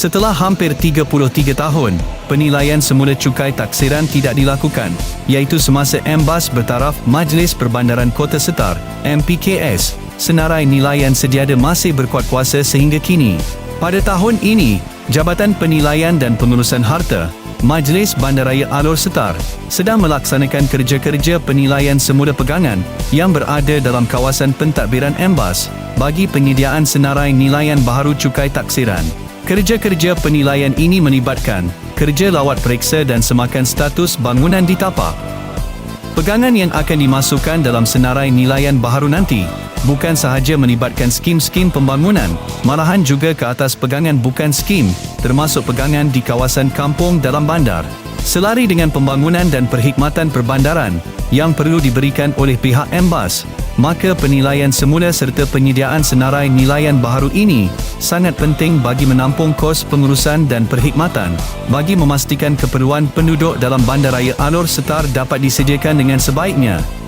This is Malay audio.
Setelah hampir 33 tahun, penilaian semula cukai taksiran tidak dilakukan, iaitu semasa MBAS bertaraf Majlis Perbandaran Kota Setar, MPKS, senarai nilaian sediada masih berkuat kuasa sehingga kini. Pada tahun ini, Jabatan Penilaian dan Pengurusan Harta, Majlis Bandaraya Alor Setar, sedang melaksanakan kerja-kerja penilaian semula pegangan yang berada dalam kawasan pentadbiran MBAS bagi penyediaan senarai nilaian baharu cukai taksiran. Kerja-kerja penilaian ini melibatkan kerja lawat periksa dan semakan status bangunan ditapak. Pegangan yang akan dimasukkan dalam senarai nilaian baharu nanti bukan sahaja melibatkan skim-skim pembangunan, malahan juga ke atas pegangan bukan skim, termasuk pegangan di kawasan kampung dalam bandar. Selari dengan pembangunan dan perkhidmatan perbandaran yang perlu diberikan oleh pihak MBAS, maka penilaian semula serta penyediaan senarai nilaian baharu ini sangat penting bagi menampung kos pengurusan dan perkhidmatan bagi memastikan keperluan penduduk dalam bandaraya Alor Setar dapat disediakan dengan sebaiknya.